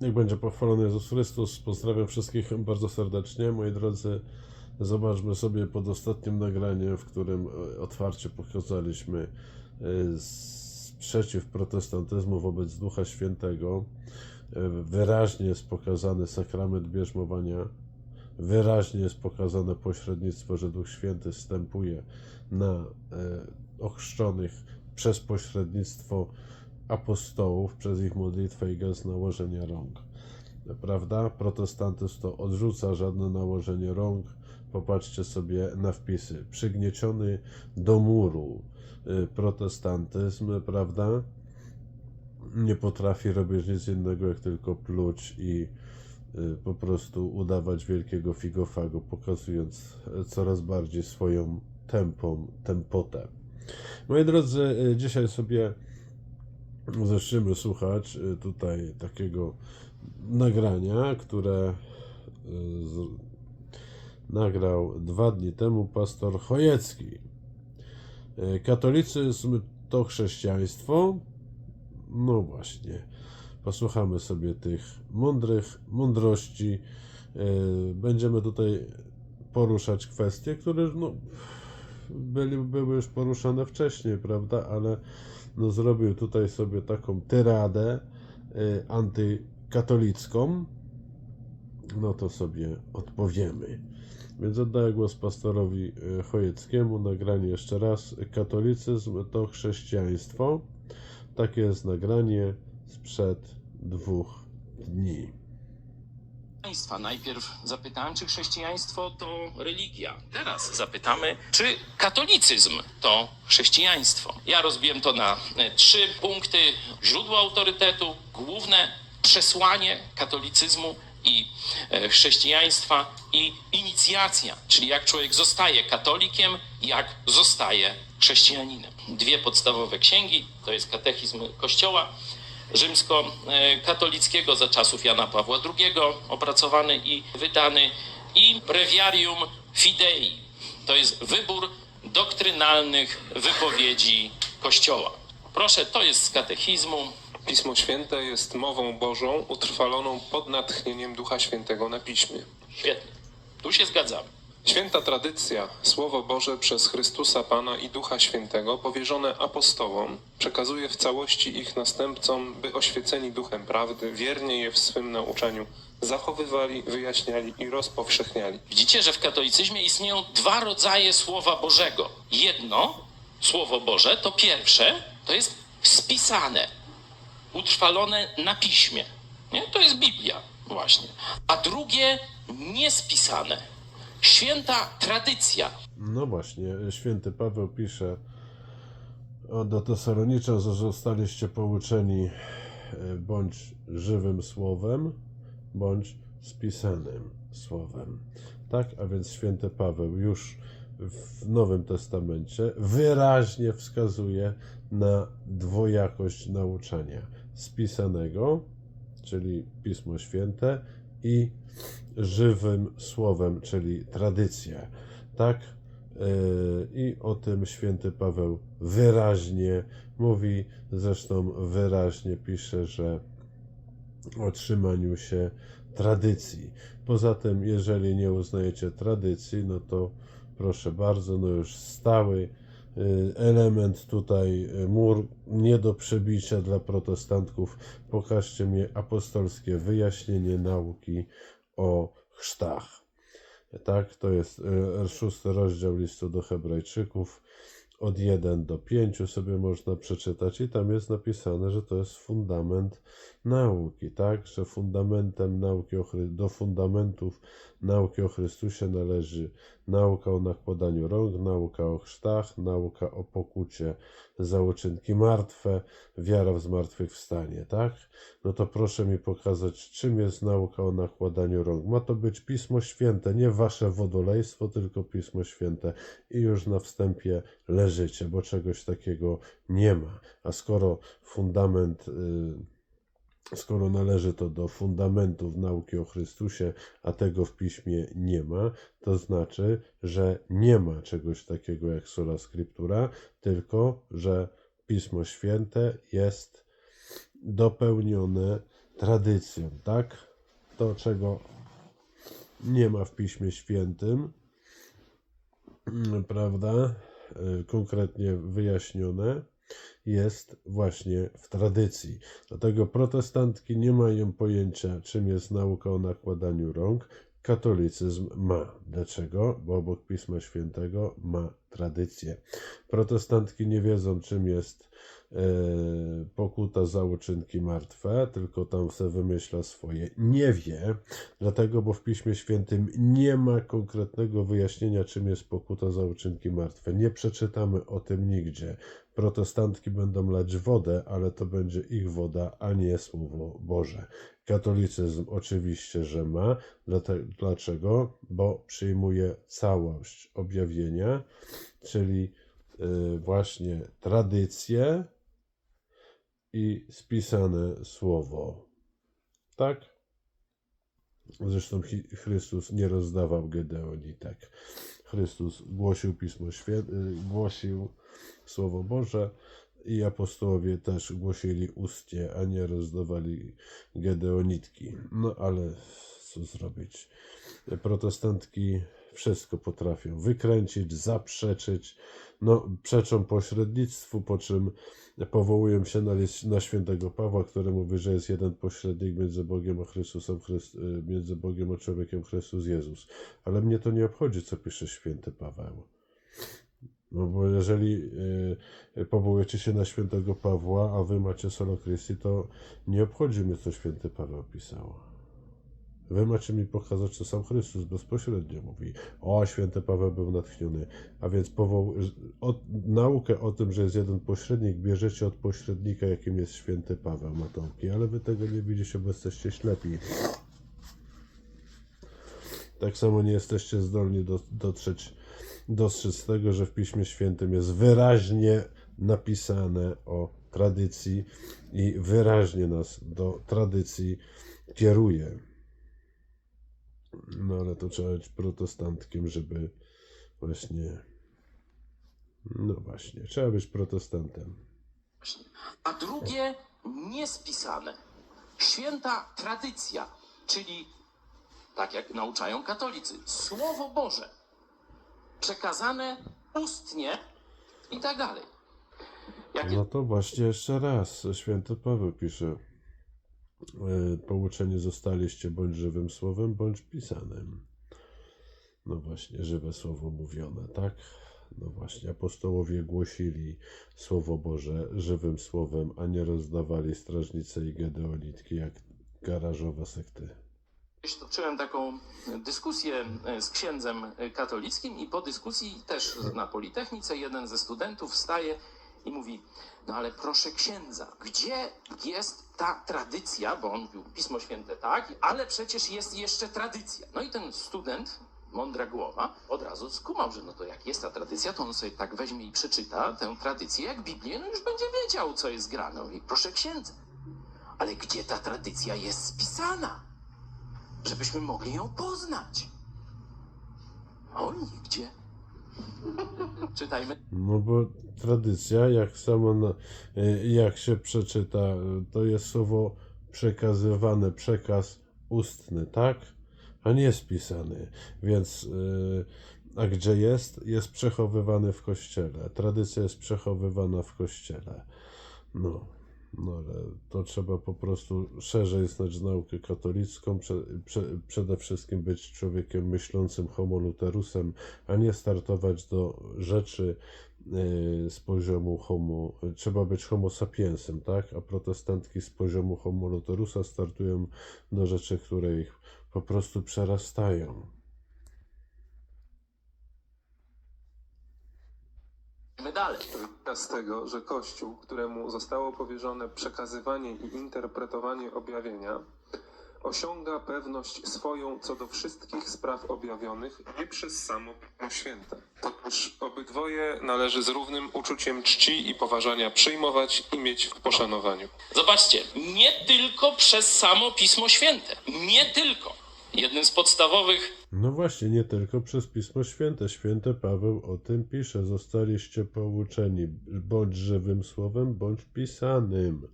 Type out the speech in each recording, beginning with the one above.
Niech będzie pochwalony Jezus Chrystus. Pozdrawiam wszystkich bardzo serdecznie. Moi drodzy, zobaczmy sobie pod ostatnim nagraniem, w którym e, otwarcie pokazaliśmy e, sprzeciw protestantyzmu wobec Ducha Świętego. E, Wyraźnie jest pokazany sakrament bierzmowania. Wyraźnie jest pokazane pośrednictwo, że Duch Święty wstępuje na ochrzczonych przez pośrednictwo apostołów, przez ich modlitwę i gest nałożenia rąk. Prawda? Protestantyzm to odrzuca żadne nałożenie rąk. Popatrzcie sobie na wpisy. Przygnieciony do muru y, protestantyzm, prawda? Nie potrafi robić nic innego, jak tylko pluć i y, po prostu udawać wielkiego figofagu, pokazując y, coraz bardziej swoją tempą, tempotę. Moi drodzy, dzisiaj sobie zaczniemy słuchać y, tutaj takiego nagrania, które y, nagrał dwa dni temu pastor Chojecki. Y, Katolicyzm to chrześcijaństwo? No właśnie. Posłuchamy sobie tych mądrych mądrości. Będziemy tutaj poruszać kwestie, które no, byli, były już poruszane wcześniej, prawda? Ale no, zrobił tutaj sobie taką tyradę y, antykatolicką, no to sobie odpowiemy. Więc oddaję głos pastorowi y, Chojeckiemu. Nagranie jeszcze raz. Katolicyzm to chrześcijaństwo. Takie jest nagranie sprzed dwóch dni. Najpierw zapytałem, czy chrześcijaństwo to religia. Teraz zapytamy, czy katolicyzm to chrześcijaństwo. Ja rozbiłem to na e, trzy punkty: źródło autorytetu, główne przesłanie katolicyzmu i e, chrześcijaństwa i inicjacja, czyli jak człowiek zostaje katolikiem, jak zostaje chrześcijaninem. Dwie podstawowe księgi, to jest katechizm Kościoła rzymskokatolickiego za czasów Jana Pawła II, opracowany i wydany, i Breviarium Fidei. To jest wybór doktrynalnych wypowiedzi Kościoła. Proszę, to jest z katechizmu. Pismo Święte jest mową Bożą utrwaloną pod natchnieniem Ducha Świętego na piśmie. Świetnie. Tu się zgadzamy. Święta tradycja, Słowo Boże przez Chrystusa Pana i Ducha Świętego powierzone apostołom, przekazuje w całości ich następcom, by oświeceni duchem prawdy, wiernie je w swym nauczaniu zachowywali, wyjaśniali i rozpowszechniali. Widzicie, że w katolicyzmie istnieją dwa rodzaje Słowa Bożego. Jedno, Słowo Boże, to pierwsze, to jest spisane, utrwalone na piśmie. Nie? To jest Biblia, właśnie. A drugie, niespisane. Święta tradycja. No właśnie, święty Paweł pisze do Tesaloniczan, że zostaliście pouczeni e, bądź żywym słowem, bądź spisanym słowem. Tak, a więc święty Paweł już w Nowym Testamencie wyraźnie wskazuje na dwojakość nauczania spisanego, czyli Pismo Święte, i żywym słowem, czyli tradycja. Tak? Yy, I o tym święty Paweł wyraźnie mówi, zresztą wyraźnie pisze, że o trzymaniu się tradycji. Poza tym, jeżeli nie uznajecie tradycji, no to proszę bardzo, no już stały y, element tutaj, y, mur nie do przebicia dla protestantów. Pokażcie mi apostolskie wyjaśnienie nauki o chrztach. Tak, to jest y, szósty rozdział listu do Hebrajczyków. Od 1 do 5 sobie można przeczytać, i tam jest napisane, że to jest fundament nauki, tak? Że fundamentem nauki do fundamentów nauki o Chrystusie należy nauka o nakładaniu rąk, nauka o chrztach, nauka o pokucie za uczynki martwe, wiara w zmartwychwstanie, tak? No to proszę mi pokazać, czym jest nauka o nakładaniu rąk. Ma to być Pismo Święte, nie wasze wodolejstwo, tylko Pismo Święte. I już na wstępie leżycie, bo czegoś takiego nie ma. A skoro fundament. y, Skoro należy to do fundamentów nauki o Chrystusie, a tego w piśmie nie ma, to znaczy, że nie ma czegoś takiego jak sola scriptura, tylko że Pismo Święte jest dopełnione tradycją, tak? To, czego nie ma w Piśmie Świętym, mm, prawda? y, Konkretnie wyjaśnione jest właśnie w tradycji. Dlatego protestantki nie mają pojęcia, czym jest nauka o nakładaniu rąk. Katolicyzm ma. Dlaczego? Bo obok Pisma Świętego ma tradycję. Protestantki nie wiedzą, czym jest pokuta za uczynki martwe, tylko tam se wymyśla swoje. Nie wie, dlatego, bo w Piśmie Świętym nie ma konkretnego wyjaśnienia, czym jest pokuta za uczynki martwe. Nie przeczytamy o tym nigdzie. Protestantki będą lać wodę, ale to będzie ich woda, a nie Słowo Boże. Katolicyzm oczywiście, że ma. Dlaczego? Bo przyjmuje całość objawienia, czyli y, właśnie tradycję i spisane słowo. Tak? Zresztą Chrystus nie rozdawał Gedeonitek. Chrystus głosił Pismo Święte, głosił Słowo Boże i apostołowie też głosili ustnie, a nie rozdawali Gedeonitki. No ale co zrobić? Protestantki wszystko potrafią wykręcić, zaprzeczyć. No, przeczą pośrednictwu, po czym powołują się na, na świętego Pawła, który mówi, że jest jeden pośrednik między Bogiem a Chrystusem, Chryst, y, między Bogiem a człowiekiem Chrystus Jezus. Ale mnie to nie obchodzi, co pisze święty Paweł. No bo jeżeli y, powołujecie się na świętego Pawła, a wy macie solo Christi, to nie obchodzi mnie, co święty Paweł pisał. Wy macie mi pokazać, co sam Chrystus bezpośrednio mówi. O, święty Paweł był natchniony. A więc powoł... od... naukę o tym, że jest jeden pośrednik, bierzecie od pośrednika, jakim jest święty Paweł Matomki. Ale wy tego nie widzicie, bo jesteście ślepi. Tak samo nie jesteście zdolni do, dotrzeć, dostrzec tego, że w Piśmie Świętym jest wyraźnie napisane o tradycji i wyraźnie nas do tradycji kieruje. No ale to trzeba być protestantkiem, żeby właśnie. No właśnie, trzeba być protestantem. A drugie niespisane. Święta tradycja, czyli tak jak nauczają katolicy, Słowo Boże, przekazane ustnie i tak dalej. Jak No to właśnie jeszcze raz, święty Paweł pisze. E, Pouczeni zostaliście bądź żywym słowem, bądź pisanym. No właśnie, żywe słowo mówione, tak? No właśnie, apostołowie głosili Słowo Boże żywym słowem, a nie rozdawali strażnice i gedeonitki jak garażowe sekty. Toczyłem taką dyskusję e, z księdzem e, katolickim i po dyskusji też na Politechnice jeden ze studentów wstaje i mówi, no ale proszę księdza, gdzie jest ta tradycja, bo on mówił Pismo Święte tak, ale przecież jest jeszcze tradycja. No i ten student, mądra głowa, od razu skumał, że no to jak jest ta tradycja, to on sobie tak weźmie i przeczyta tę tradycję jak Biblię, no już będzie wiedział, co jest grane. Mówi, proszę księdza, ale gdzie ta tradycja jest spisana? żebyśmy mogli ją poznać. On nigdzie. Czytajmy No bo tradycja, jak samo na, e, jak się przeczyta, e, to jest słowo przekazywane, przekaz ustny, tak? A nie spisany. Więc e, a gdzie jest? Jest przechowywany w kościele. Tradycja jest przechowywana w kościele. No. No ale to trzeba po prostu szerzej znać naukę katolicką, prze, prze, przede wszystkim być człowiekiem myślącym homo luterusem, a nie startować do rzeczy e, z poziomu homo, trzeba być homo sapiensem, tak? A protestantki z poziomu homo luterusa startują do rzeczy, które ich po prostu przerastają. dalej. Z tego, że Kościół, któremu zostało powierzone przekazywanie i interpretowanie objawienia, osiąga pewność swoją co do wszystkich spraw objawionych nie przez samo Pismo Święte. Otóż obydwoje należy z równym uczuciem czci i poważania przyjmować i mieć w poszanowaniu. Zobaczcie, nie tylko przez samo Pismo Święte. Nie tylko. Jednym z podstawowych No właśnie, nie tylko przez Pismo Święte. Święty Paweł o tym pisze. Zostaliście pouczeni bądź żywym słowem, bądź pisanym.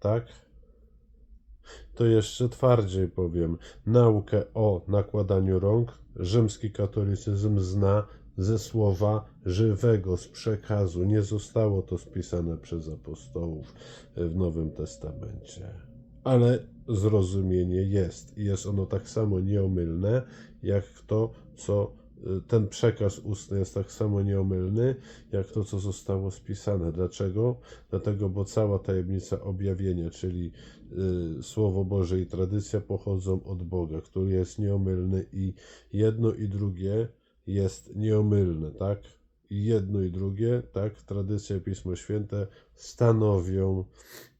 Tak? To jeszcze twardziej powiem. Naukę o nakładaniu rąk rzymski katolicyzm zna ze słowa żywego, z przekazu. Nie zostało to spisane przez apostołów w Nowym Testamencie. Ale zrozumienie jest. I jest ono tak samo nieomylne, jak to, co y, ten przekaz ustny jest tak samo nieomylny, jak to, co zostało spisane. Dlaczego? Dlatego, bo cała tajemnica objawienia, czyli y, Słowo Boże i tradycja pochodzą od Boga, który jest nieomylny i jedno i drugie jest nieomylne, tak? I jedno i drugie, tak? Tradycja i Pismo Święte stanowią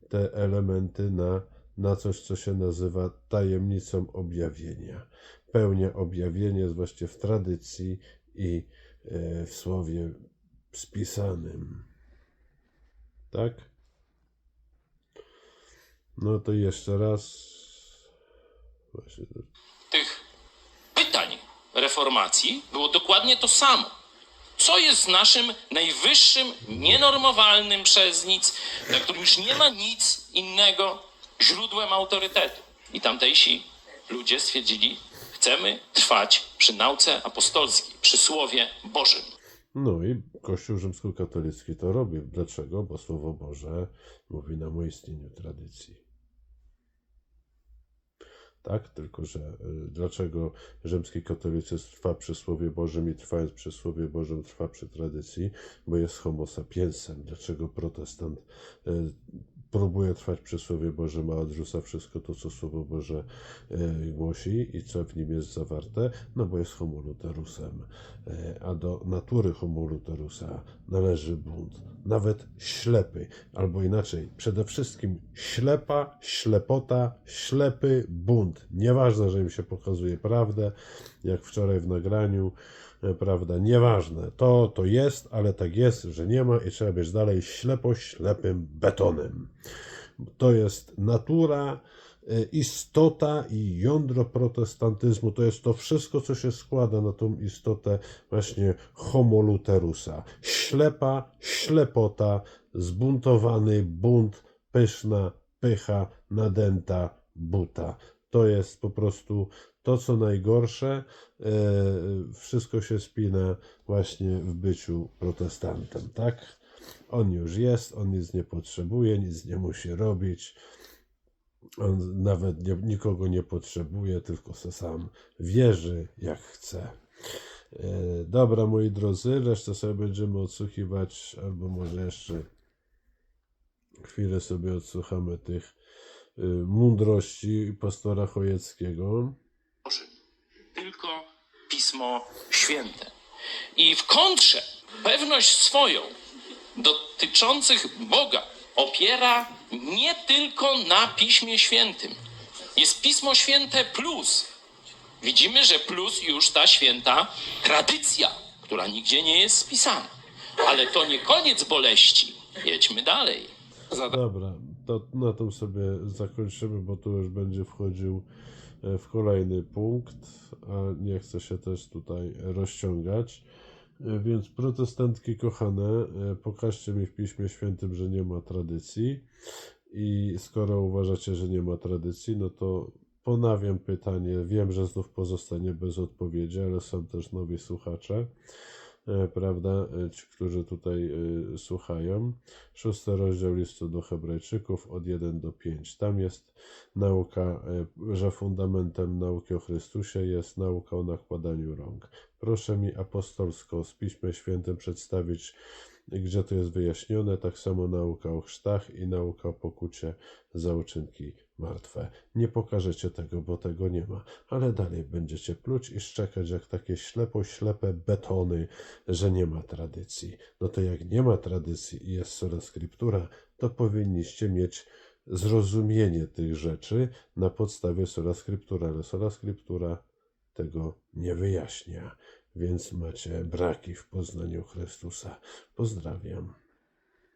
te elementy na, na coś, co się nazywa tajemnicą objawienia. Pełnia objawienia jest właśnie w tradycji i e, w słowie spisanym. Tak? No to jeszcze raz. Właśnie. tych pytań reformacji było dokładnie to samo. Co jest naszym najwyższym, nienormowalnym przez nic, dla którym już nie ma nic innego źródłem autorytetu. I tamtejsi ludzie stwierdzili, chcemy trwać przy nauce apostolskiej, przy Słowie Bożym. No i Kościół rzymskokatolicki to robi. Dlaczego? Bo Słowo Boże mówi nam o istnieniu tradycji. Tak, tylko że y, dlaczego rzymski katolicyzm trwa przy Słowie Bożym i trwając przy Słowie Bożym trwa przy tradycji? Bo jest homo sapiensem. Dlaczego protestant y, próbuje trwać przy Słowie Bożym, a odrzuca wszystko to, co Słowo Boże y, głosi i co w nim jest zawarte? No bo jest homo luterusem. Y, a do natury homo luterusa należy bunt. Nawet ślepy, albo inaczej, przede wszystkim ślepa, ślepota, ślepy bunt. Nieważne, że im się pokazuje prawdę, jak wczoraj w nagraniu, e, prawda, nieważne. To, to jest, ale tak jest, że nie ma i trzeba być dalej ślepo, ślepym betonem. To jest natura, e, istota i jądro protestantyzmu. To jest to wszystko, co się składa na tą istotę właśnie homo luterusa. Ślepa, ślepota, zbuntowany bunt, pyszna pycha, nadęta buta. To jest po prostu to, co najgorsze. E, wszystko się spina właśnie w byciu protestantem, tak? On już jest, on nic nie potrzebuje, nic nie musi robić. On nawet nie, nikogo nie potrzebuje, tylko se sam wierzy jak chce. E, Dobra, moi drodzy, resztę sobie będziemy odsłuchiwać, albo może jeszcze chwilę sobie odsłuchamy tych mądrości pastora Chojeckiego. Tylko Pismo Święte. I w kontrze pewność swoją dotyczących Boga opiera nie tylko na Piśmie Świętym. Jest Pismo Święte plus. Widzimy, że plus już ta święta tradycja, która nigdzie nie jest spisana. Ale to nie koniec boleści. Jedźmy dalej. Dobra, to na tym sobie zakończymy, bo tu już będzie wchodził e, w kolejny punkt, a nie chcę się też tutaj rozciągać. E, Więc protestantki kochane, e, pokażcie mi w Piśmie Świętym, że nie ma tradycji. I skoro uważacie, że nie ma tradycji, no to ponawiam pytanie. Wiem, że znów pozostanie bez odpowiedzi, ale są też nowi słuchacze, prawda, e, ci, którzy tutaj e, słuchają. Szósty rozdział listu do Hebrajczyków od 1 do 5. Tam jest nauka, e, że fundamentem nauki o Chrystusie jest nauka o nakładaniu rąk. Proszę mi apostolsko z Piśmie Świętym przedstawić, gdzie to jest wyjaśnione, tak samo nauka o chrztach i nauka o pokucie za uczynki martwe. Nie pokażecie tego, bo tego nie ma, ale dalej będziecie pluć i szczekać jak takie ślepo ślepe betony, że nie ma tradycji. No to jak nie ma tradycji i jest sola scriptura, to powinniście mieć zrozumienie tych rzeczy na podstawie sola scriptura, ale sola scriptura tego nie wyjaśnia, więc macie braki w poznaniu Chrystusa. Pozdrawiam.